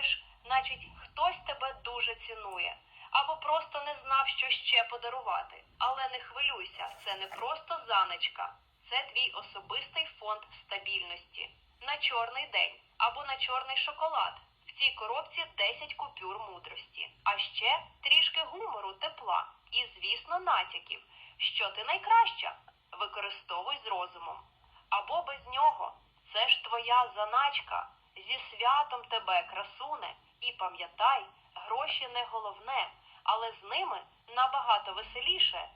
говориш, значить хтось тебе дуже цінує, або просто не знав, що ще подарувати. Але не хвилюйся, це не просто занечка, це твій особистий фонд стабільності на чорний день або на чорний шоколад. В цій коробці 10 купюр мудрості, а ще трішки гумору, тепла і, звісно, натяків, що ти найкраща. Твоя заначка. Зі святом тебе, красуне. І пам'ятай, гроші не головне, але з ними набагато веселіше